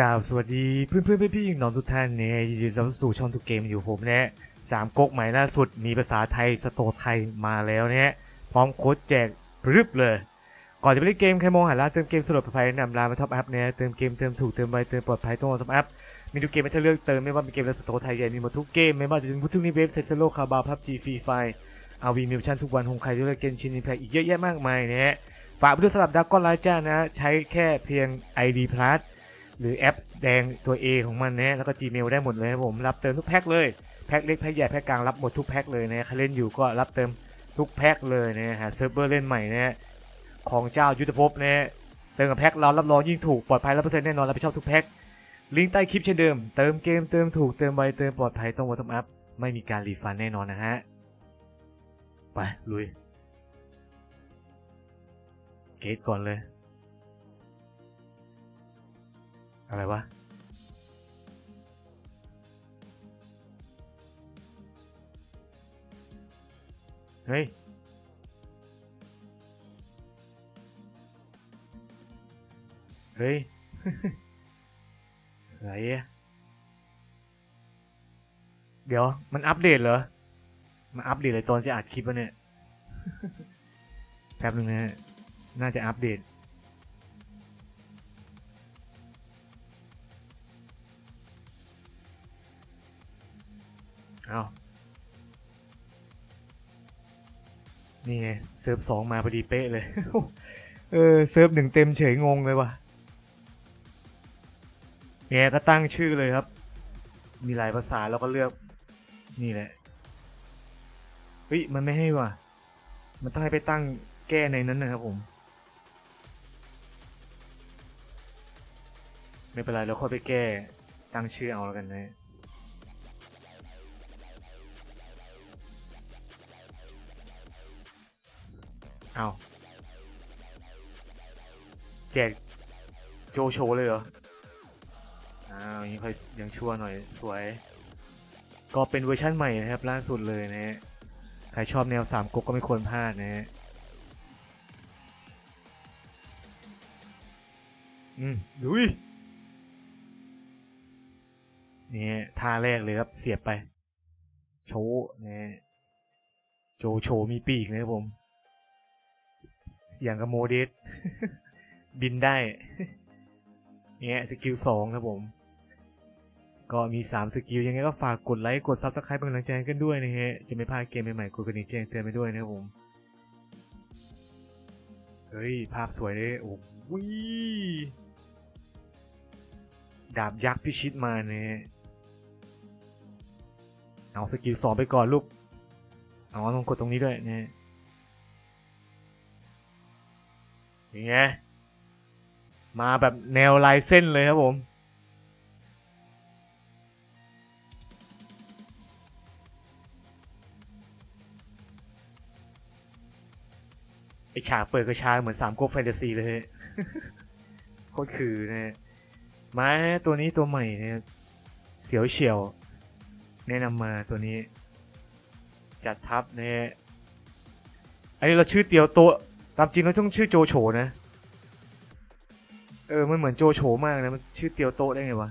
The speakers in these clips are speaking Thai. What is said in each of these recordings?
กล่าวสวัสดีเพื่อนเพื่อนพี่พี่น้องทุกท่านเนี่ยยินดีต้อนรับสู่ช่องทุกเกมอยู่ผมเนี่ยสามก๊กใหม่ล่าสุดมีภาษาไทยสโตไทยมาแล้วเนี่ยพร้อมโค้ดแจกรึบเลย ก่อนจะไปเล่นเกมใครมองหาร้านเติมเกมสะดวกปลอดภัยนำร้านมาท็อปอัพเนี่ยเติมเกมเติมถูกเติมไวเติมปลอดภัยต้องท็อปอัพมีทุกเกมให้ท่านเลือกเติมไม่ว่าเป็นเกมในสโตไทยใหญ่มีหมดทุกเกมไม่ว่าจะเป็นพุทธุนิเวฟเซซโลคาบาพับจีฟรีไฟอาวีมิวชั่นทุกวันของใครที่เล่นเกมชินอินแพคอีกเยอะแยะมากมายเนี่ยฝากไปด้วยสำหรับดักก้อนไลจ้านะใช้แค่เพียง ID Plus หรือแอปแดงตัว A ของมันนะแล้วก็ Gmail ได้หมดเลยครับผมรับเติมทุกแพ็คเลยแพ็คเล็กแพ็คใหญ่แพ็คกลางรับหมดทุกแพ็คเลยนะใครเล่นอยู่ก็รับเติมทุกแพ็คเลยนะหาเซิร์ฟเวอร์เล่นใหม่นะของเจ้ายุทธภพนะเติมกับแพ็คเรารับรองยิ่งถูกปลอดภัยร้อยเปอร์เซ็นต์แน่นอนรับผิดชอบทุกแพ็คลิงก์ใต้คลิปเช่นเดิม เติมเกมเติมถูกเติมไวเติมปลอดภัยต้องวัตถุอัพไม่มีการรีฟันแน่นอนนะฮะไปลุยเกตก่อนเลย อะไรวะ เฮ้ย เฮ้ย อะไรอะเดี๋ยว มันอัปเดตเหรอ มันอัปเดตเลยตอนจะอัดคลิปวะเนี่ย แป๊บนึงนะฮะน่าจะอัปเดต นี่ไงเซิร์ฟสองมาพอดีเป๊ะเลย เออเซิร์ฟหนึ่งเต็มเฉยงงเลยว่ะเนี่ยก็ตั้งชื่อเลยครับ มีหลายภาษาแล้วก็เลือก นี่แหละเฮ้ยมันไม่ให้ว่ะ มันต้องให้ไปตั้งแก้ในนั้นนะครับผม ไม่เป็นไรเราค่อยไปแก้ตั้งชื่อเอาแล้วกันนะ เอาแจกโจโชเลยเหรอ อ้าวย่างนี้ค่อยยังชั่วหน่อยสวย ก็เป็นเวอร์ชั่นใหม่นะครับ ล่าสุดเลยนะฮะ ใครชอบแนวสามก๊กก็ไม่ควรพลาดนะฮะ อืมดุยนี่ท่าแรกเลยครับเสียบไป โชว์นะฮะโจโชมีปีกนะครับผม อย่างกับโมเดสบินได้เนี่ยสกิลสองครับผม ก็มี 3 สกิล ยังไงก็ฝากกดไลค์กด Subscribe เป็นกำลังใจกันด้วยนะฮะ จะไม่พลาดเกมใหม่ๆกดกระดิ่งแจ้งเตือนไปด้วยนะครับผม เฮ้ย ภาพสวยเลยโอ้โหดาบยักษ์พิชิตมาเนี่ยเอาสกิลสองไปก่อนลูก เอาต้องกดตรงนี้ด้วยเนี่ยะยังไงมาแบบแนวลายเส้นเลยครับผม ไอฉากเปิดกระชากเหมือนสามก๊กแฟนตาซีเลยโคตรคือนะมาตัวนี้ตัวใหม่เนี่ยเสียวเฉียว แนะนำมาตัวนี้ จัดทับเนี่ยอันนี้เราชื่อเตียวโตะตามจริงเราต้องชื่อโจโฉนะ เออ มันเหมือนโจโฉมากนะ มันชื่อเตียวโตได้ไงวะ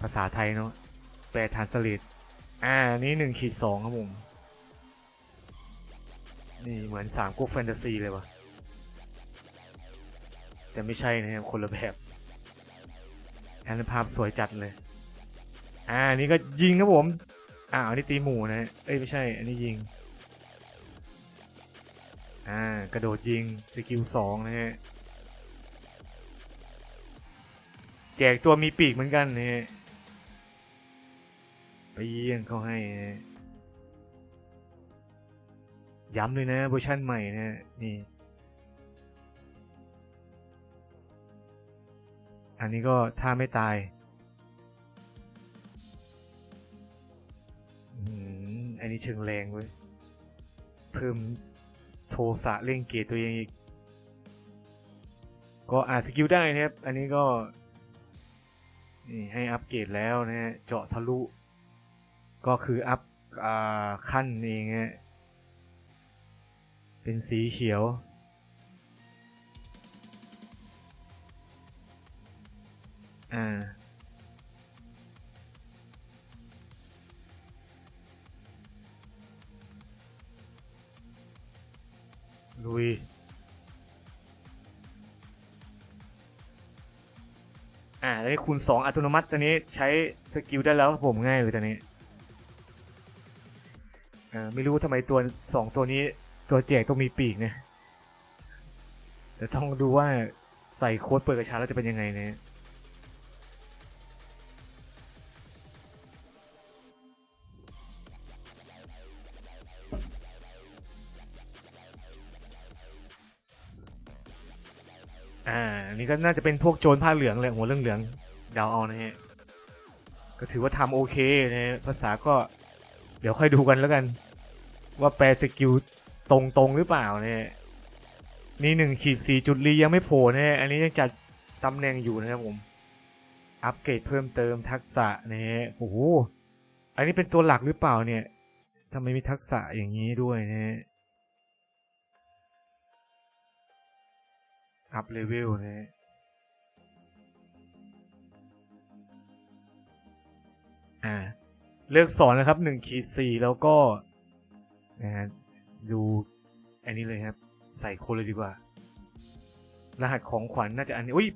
ภาษาไทยเนาะ แปลทานสลิดอ่า นี่หนึ่งขีดสองครับผม นี่เหมือนสามก๊กแฟนตาซีเลยวะแต่ไม่ใช่นะครับ คนละแบบอันนั้นภาพสวยจัดเลย อ่า นี่ก็ยิงครับผม อ่าอันนี้ตีหมูนะ เอ้ยไม่ใช่ อันนี้ยิง อ่ากระโดดยิงสกิลสองนะฮะ แจกตัวมีปีกเหมือนกันนะฮะ ไปเยี่ยงเขาให้นะย้ำเลยนะเวอร์ชั่นใหม่นะนี่ อันนี้ก็ถ้าไม่ตายี้เชิงแรงเว้ย เพิ่มโทสะเล่งเกตตัวเองอีก ก็อาจสกิลได้นะครับ อันนี้ก็ นี่ให้อัปเกรดแล้วนะฮะ เจาะทะลุ ก็คืออัพขั้นเองฮะ เป็นสีเขียวอ่า ลุยอ่าแล้วนี่คูณสองอัตโนมัติตอนนี้ใช้สกิลได้แล้วครับผมง่ายเลยตอนนี้อ่าไม่รู้ทำไมตัวสองตัวนี้ตัวแจกต้องมีปีกเนี่ยเดี๋ยวต้องดูว่าใส่โค้ดเปิดกระชาแล้วจะเป็นยังไงเนี่ย อ่านี่ก็น่าจะเป็นพวกโจรผ้าเหลืองเลยหัวเรื่องเหลืองเดาวเอานะฮะก็ถือว่าทำโอเคนะภาษาก็เดี๋ยวค่อยดูกันแล้วกัน ว่าแปลสกิลตรงตรงๆหรือเปล่าเนี่ยนี่หนึ่งขีดสี่จุดรียังไม่โผล่นะฮะอันนี้ยังจัดตำแหน่งอยู่นะครับผม อัปเกรดเพิ่มเติมทักษะนะฮะโอ้โหอันนี้เป็นตัวหลักหรือเปล่าเนี่ยทำไมมีทักษะอย่างนี้ด้วยนะฮะ อัพเลเวลนะฮะอ่าเลิกสอนนะครับหนึ่งขีดสี่แล้วก็นะฮะดูอันนี้เลยครับ ใส่คนเลยดีกว่า รหัสของขวัญน่าจะอันนี้อุ้ย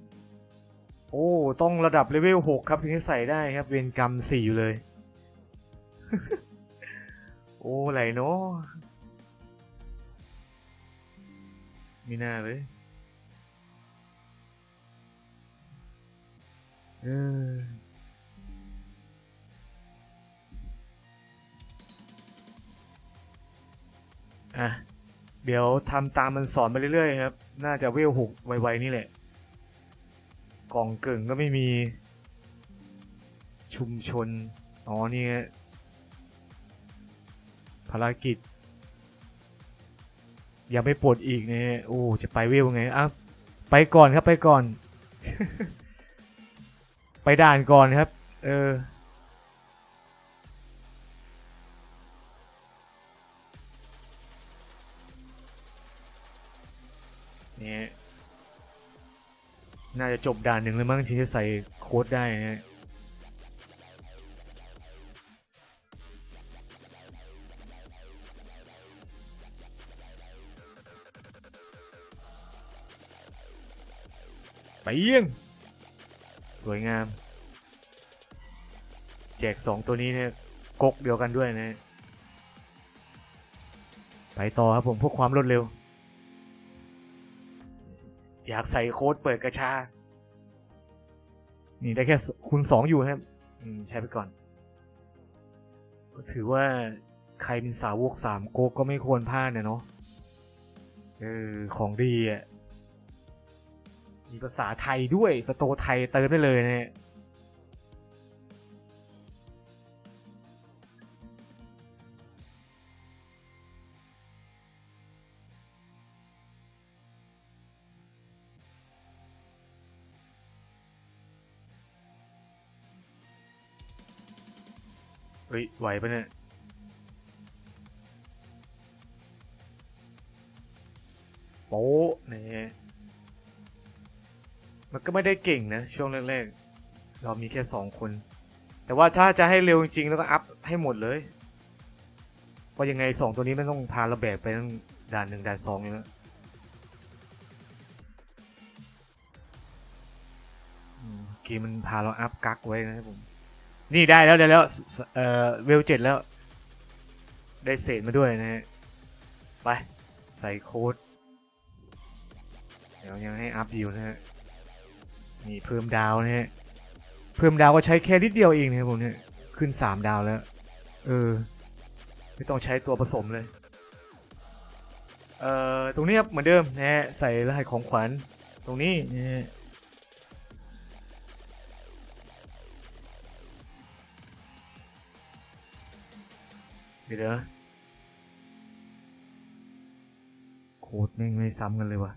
โอ้ต้องระดับเลเวลหกครับ ถึงจะใส่ได้ครับ เวรกรรมสี่อยู่เลย โอ้ไหลเนาะไม่น่าเลย เอออะ เดี๋ยวทำตามมันสอนไปเรื่อยๆครับ น่าจะเวลหกไวๆนี่แหละ กล่องเก่งก็ไม่มี ชุมชน อ๋อนี่ภารกิจ ยังไม่ปลดอีกเนะฮะโอ้ จะไปเวลไงอะไปก่อนครับไปก่อน ไปด่านก่อนครับ เออ นี่ น่าจะจบด่านหนึ่งเลยมั้งที่จะใส่โค้ดได้นะไปเยี่ยง วยงาม แจกสองตัวนี้เนี่ยกกเดียวกันด้วยนะ ไปต่อครับผมพวกความรวดเร็ว อยากใส่โค้ดเปิดกระชา นี่ได้แค่คูณสองอยู่ครับอืมใช้ไปก่อน ก็ถือว่าใครเป็นสาวกสามโกกก็ไม่ควรพลาดเนี่ยเนาะเออของดีอะ มีภาษาไทยด้วยสโตไทยเติมได้เลยนะฮะเฮ้ยไหวปะเนี่ยโป๊ะเนี่ย มันก็ไม่ได้เก่งนะ ช่วงแรกๆ เรามีแค่สองคน แต่ว่าถ้าจะให้เร็วจริงๆ แล้วก็อัพให้หมดเลย เพราะยังไงสองตัวนี้ไม่ต้องพาเราแบกไปตั้งด่านหนึ่งด่านสองอยู่แล้วเกีมันพาเราอัพกักไว้นะครับผม นี่ได้แล้วได้แล้ว เอ่อเวลเจ็ดแล้ว ได้เศษมาด้วยนะฮะ ไป ใส่โค้ด เดี๋ยวยังให้อัพอยู่นะฮะ นี่เพิ่มดาวนะฮะเพิ่มดาวก็ใช้แค่นิดเดียวเองนะครับผมเนี่ยขึ้น 3 ดาวแล้ว เออ ไม่ต้องใช้ตัวผสมเลย เอ่อ ตรงนี้ครับเหมือนเดิมนะฮะใส่รหัสของขวัญตรงนี้นะฮะเดี๋ยวโค้ดแม่งไม่ซ้ำกันเลยว่ะ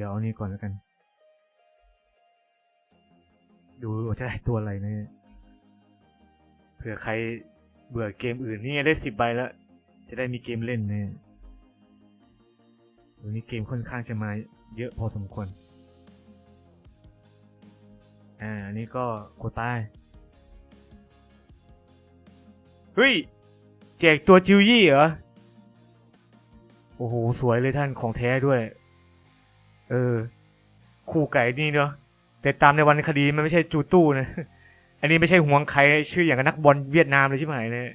ดี๋ยวเอานี่ก่อนแล้วกัน ดูว่าจะได้ตัวอะไรนะเนี่ยเผื่อใครเบื่อเกมอื่นนี่ไงได้สิบใบแล้ว จะได้มีเกมเล่นเนี่ยวันนี้เกมค่อนข้างจะมาเยอะพอสมควร อ่า อันนี้ก็กดไป เฮ้ย แจกตัวจิวยี่เหรอ โอ้โห สวยเลยท่านของแท้ด้วย เออ คู่ไก่นี่เนาะแต่ตามในวันคดีมันไม่ใช่จูตู้นะ อันนี้ไม่ใช่ห่วงใครชื่ออย่างกับนักบอลเวียดนามเลยใช่ไหมเนี่ย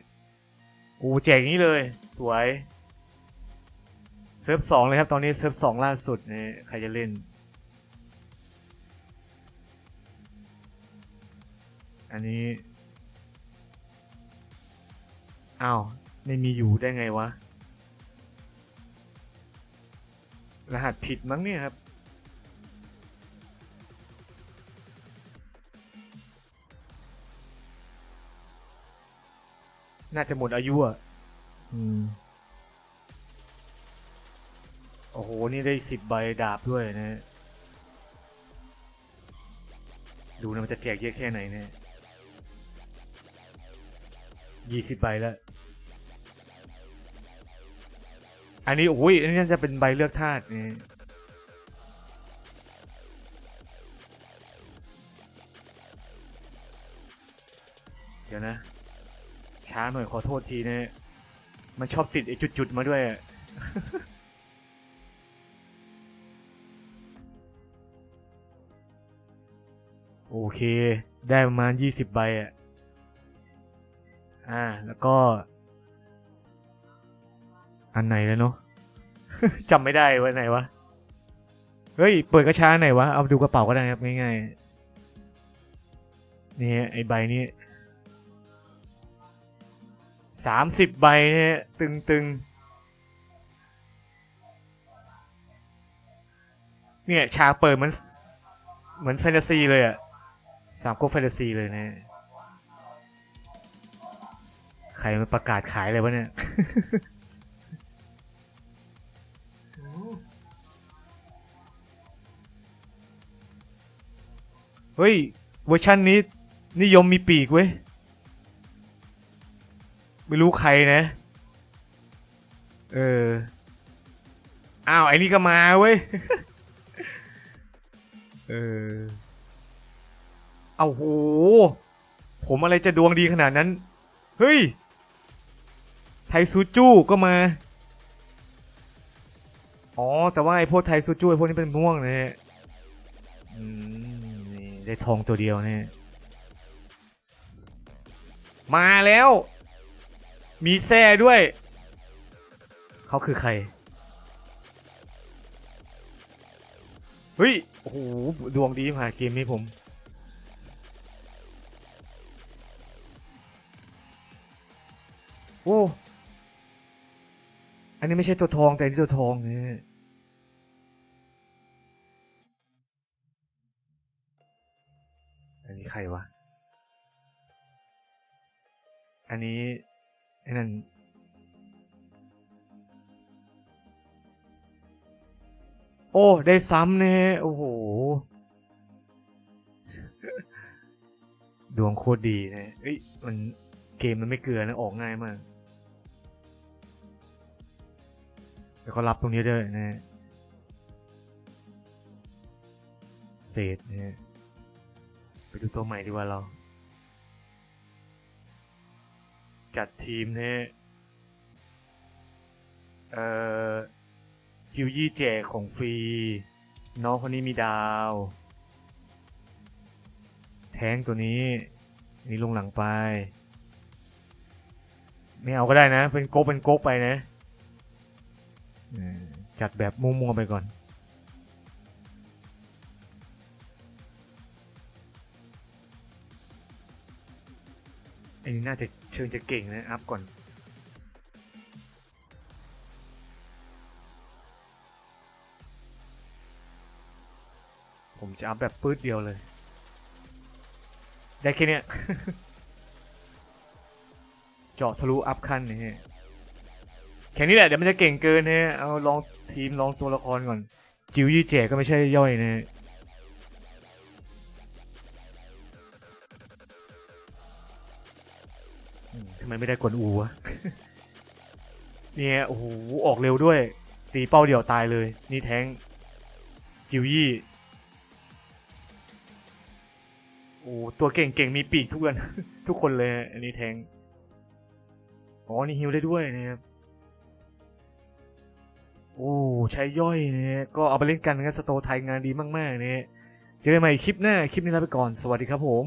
โอ้แจกงนี้เลย สวยเซิร์ฟสองเลยครับ ตอนนี้เซิร์ฟสองล่าสุดเนี่ยใครจะเล่นอันนี้อ้าวไม่มีอยู่ได้ไงวะ รหัสผิดมั้งเนี่ยครับ น่าจะหมดอายุอะอืมโอ้โห นี่ได้สิบใบดาบด้วยนะดูนะมันจะแจกเยอะแค่ไหนเนี่ยยี่สิบใบแล้ว อันนี้โอ้ย อันนี้น่าจะเป็นใบเลือกธาตุนี่เดี๋ยวนะ ช้าหน่อยขอโทษทีนะ มันชอบติดไอ้จุดๆมาด้วย โอเค ได้ประมาณ 20 ใบอะ อ่า แล้วก็ อันไหนแล้วเนาะจำไม่ได้ว่าไหนวะ เฮ้ย เปิดกระช้าไหนวะ เอาดูกระเป๋าก็ได้ครับง่ายๆ นี่ไอใบนี้ สามสิบใบเนี่ยตึงๆเนี่ยฉากเปิดเหมือนเหมือนแฟนตาซีเลยอะสามก๊กแฟนตาซีเลยนะใครมาประกาศขายอะไรวะเนี่ยเฮ้ย เวอร์ชันนี้นิยมมีปีกเว้ย ไม่รู้ใครนะ เออ อ้าวไอ้นี่ก็มาเว้ย เออ เอาโห ผมอะไรจะดวงดีขนาดนั้น เฮ้ย ไทซูจูก็มา อ๋อ แต่ว่าไอ้พวกไทซูจูไอ้พวกนี้เป็นม่วงนะฮะได้ทองตัวเดียวเนี่ย มาแล้ว มีแซ่ด้วย เขาคือใคร เฮ้ย โอ้โห ดวงดีมากเกมนี้ผม โอ้ อันนี้ไม่ใช่ตัวทองแต่อันนี่ตัวทองเนี่ยอันนี้ใครวะ อันนี้ ไอ้นั่นโอ้ ได้ซ้ำเนี่ยโอ้โห ดวงโคตรดีนะเอ้ย มันเกมมันไม่เกลือนะ ออกง่ายมาก แล้วก็รับตรงนี้ด้วยนะ เศษนะไปดูตัวใหม่ดีกว่าเรา จัดทีมเนี่ยเอ่อจิวยี่แจกของฟรี น้องคนนี้มีดาว แทงตัวนี้นนี้ลงหลังไป ไม่เอาก็ได้นะ เป็นโก๊กเป็นโก๊กไปนะจัดแบบมั่วๆไปก่อน อันนี้น่าจะเชิงจะเก่งนะอัพก่อน ผมจะอัพแบบปื๊ดเดียวเลย ได้แค่เนี้ย เจาะทะลุอัพขั้นนี่แค่นี้แหละเดี๋ยวมันจะเก่งเกินเนี่ยเอาลองทีมลองตัวละครก่อน จิวยี่เจ๋ก็ไม่ใช่ย่อยนะ ทำไมไม่ได้กดอูวะ เนี่ยโอ้โหออกเร็วด้วย ตีเป้าเดี่ยวตายเลย นี่แทงจิวยี่ โอ้ตัวเก่งเก่งมีปีกทุกคนทุกคนเลย อันนี้แทง อ๋อ นี่ฮิวได้ด้วยนะครับ โอ้ใช้ย่อยเนี่ยก็เอาไปเล่นกันงั้นสโตไทยงานดีมากๆเนี่ยเจอกันใหม่คลิปหน้า คลิปนี้ลาไปก่อน สวัสดีครับผม